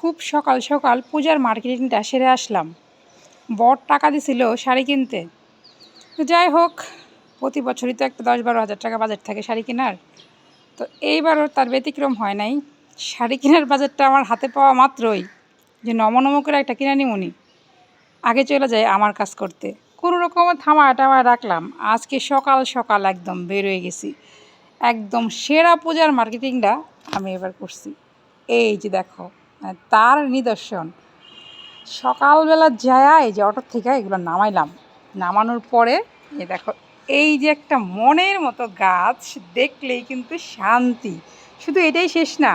খুব সকাল সকাল পূজার মার্কেটিংটা সেরে আসলাম। বর টাকা দিছিল শাড়ি কিনতে। তো যাই হোক, প্রতি বছরই তো একটা দশ বারো হাজার টাকা বাজেট থাকে শাড়ি কেনার। তো এইবারও তার ব্যতিক্রম হয় নাই। শাড়ি কেনার বাজেটটা আমার হাতে পাওয়া মাত্রই যে নম নম করে একটা কিনে নিমুনি আগে চলে যায় আমার কাজ করতে। কোনো রকমের থামায় টামায় রাখলাম। আজকে সকাল সকাল একদম বেরোয় গেছি। একদম সেরা পূজার মার্কেটিংটা আমি এবার করছি। এই যে দেখো। তার নিদর্শন। সকালবেলা যায় যে অটোর থেকে এগুলো নামাইলাম। নামানোর পরে এ দেখো, এই যে একটা মনের মতো গাছ, দেখলেই কিন্তু শান্তি। শুধু এটাই শেষ না,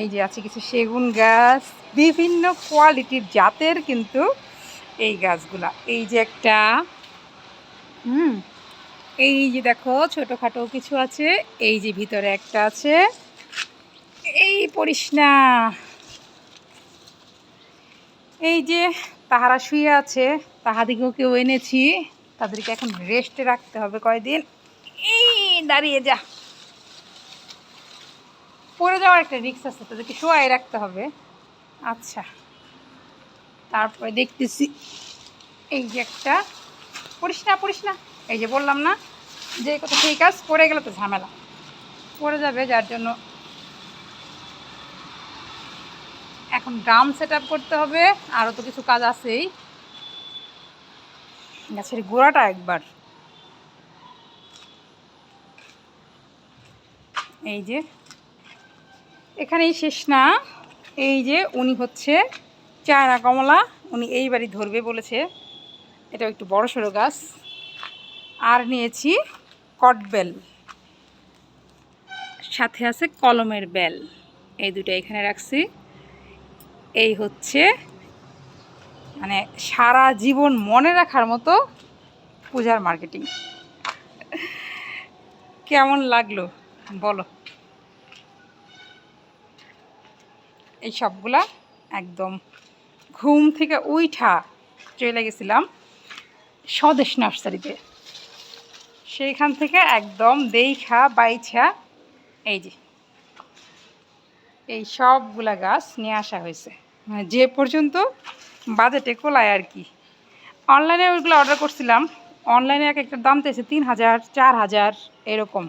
এই যে আছে কিছু সেগুন গাছ, বিভিন্ন কোয়ালিটির জাতের কিন্তু এই গাছগুলা। এই যে একটা, হুম, এই যে দেখো, ছোটোখাটো কিছু আছে, এই যে ভিতরে একটা আছে, এই পড়িস না এই যে তাহারা শুয়ে আছে তাহাদিকেও কেউ এনেছি, তাদেরকে এখন রেস্টে রাখতে হবে কয়দিন। এই, দাঁড়িয়ে যা। পড়ে যাওয়ার একটা রিক্স আছে, তাদেরকে শোয়াই রাখতে হবে। আচ্ছা তারপরে দেখতেছি, এই যে একটা, পড়িস না পড়িস না। এই যে বললাম না, যে কত সেই কাজ পড়ে গেলে তো ঝামেলা। পড়ে যাবে যার জন্য এখন ড্রাম সেট করতে হবে, আরও তো কিছু কাজ আছেই। গাছের গোড়াটা একবার। এই যে, এখানেই শেষ না, এই যে উনি হচ্ছে চায়না কমলা, উনি এই বাড়ি ধরবে বলেছে। এটা একটু বড় সড়ো গাছ। আর নিয়েছি কটবেল সাথে আছে কলমের বেল। এই দুটো এখানে রাখছি। এই হচ্ছে মানে সারা জীবন মনে রাখার মতো পূজার মার্কেটিং কেমন লাগল? বলো। এই সবগুলা একদম ঘুম থেকে উইঠা চলে গেছিলাম স্বদেশ নার্সারিতে। সেইখান থেকে একদম দেইখা বাইছা এই যে। এই সবগুলা গাছ নিয়ে আসা হয়েছে। যে পর্যন্ত বাজেটে কোলায় আর কি। অনলাইনে ওইগুলো অর্ডার করছিলাম। অনলাইনে এক একটা দাম চেয়েছে তিন হাজার, চার হাজার, এরকম।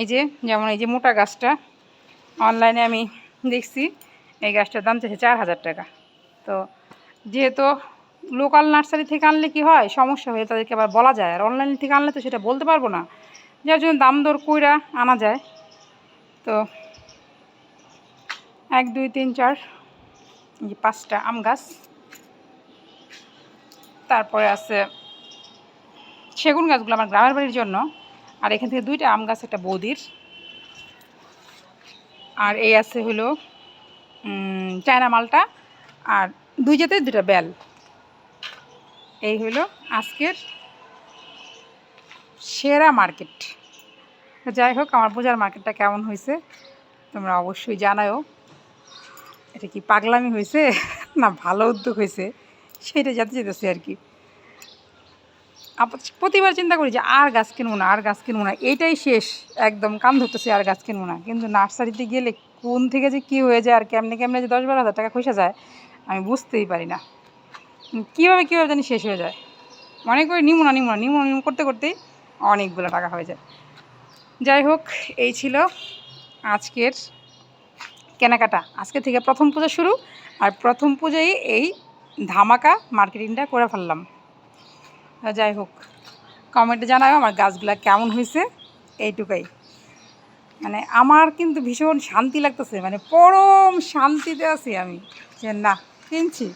এই যে, যেমন এই যে মোটা গাছটা। অনলাইনে আমি দেখছি, এই গাছটার দাম চেয়েছে চার হাজার টাকা। তো যেহেতু লোকাল নার্সারি থেকে আনলে কি হয়, সমস্যা হয়ে তাদেরকে আবার বলা যায়। আর অনলাইন থেকে আনলে তো সেটা বলতে পারব না। যার জন্য দাম দর কইরা আনা যায়। তো এক, দুই, তিন, চার পাঁচটা আম গাছ। তারপরে আছে সেগুন গাছগুলো আমার গ্রামের বাড়ির জন্য। আর এখান থেকে দুইটা আম গাছ, একটা বৌদির। আর এই আছে হলো চায়না মালটা আর দুই জাতের দুটা বেল। এই হলো আজকের সেরা মার্কেট। যাই হোক, আমার পূজার মার্কেটটা কেমন হয়েছে তোমরা অবশ্যই জানাও এটা কি পাগলামি হয়েছে? না, ভালো উদ্যোগ হয়েছে। সেটা যাতে যেতেছে আর কি। প্রতিবার চিন্তা করি যে আর গাছ কিনবো না, আর গাছ কিনবো না। এইটাই শেষ। একদম কান ধরতেছে আর গাছ কিনবো না। কিন্তু নার্সারিতে গেলে কোন থেকে যে কী হয়ে যায় আর কেমনে কেমনে যে দশ বারো হাজার টাকা খসে যায়, আমি বুঝতেই পারি না। কীভাবে কীভাবে জানি শেষ হয়ে যায়। মনে করি নিমো না নিমো না, নিমো নিমো করতে করতেই অনেকগুলো টাকা হয়ে যায়। যাই হোক, এই ছিল আজকের কেনাকাটা। আজকে থেকে প্রথম পুজো শুরু আর প্রথম পুজোয় এই ধামাকা মার্কেটিংটা করে ফেললাম। যাই হোক কমেন্টে জানাও আমার গাছগুলা কেমন হয়েছে, এইটুকাই। মানে আমার কিন্তু ভীষণ শান্তি লাগতেছে মানে পরম শান্তিতে আছি আমি, যে না, কিনছি।